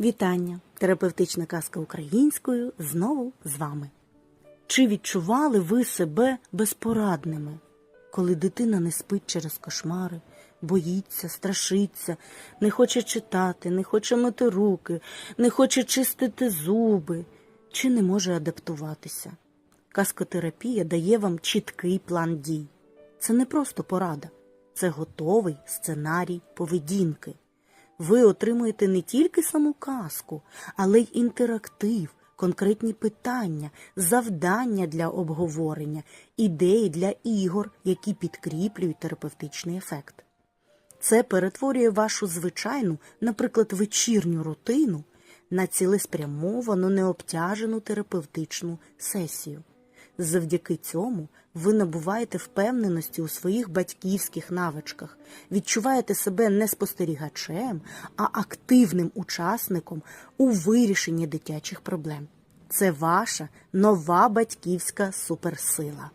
Вітання! Терапевтична казка українською знову з вами. Чи відчували ви себе безпорадними, коли дитина не спить через кошмари, боїться, страшиться, не хоче читати, не хоче мити руки, не хоче чистити зуби, чи не може адаптуватися? Казкотерапія дає вам чіткий план дій. Це не просто порада, це готовий сценарій поведінки. Ви отримуєте не тільки саму казку, але й інтерактив, конкретні питання, завдання для обговорення, ідеї для ігор, які підкріплюють терапевтичний ефект. Це перетворює вашу звичайну, наприклад, вечірню рутину на цілеспрямовану, необтяжену терапевтичну сесію. Завдяки цьому ви набуваєте впевненості у своїх батьківських навичках, відчуваєте себе не спостерігачем, а активним учасником у вирішенні дитячих проблем. Це ваша нова батьківська суперсила.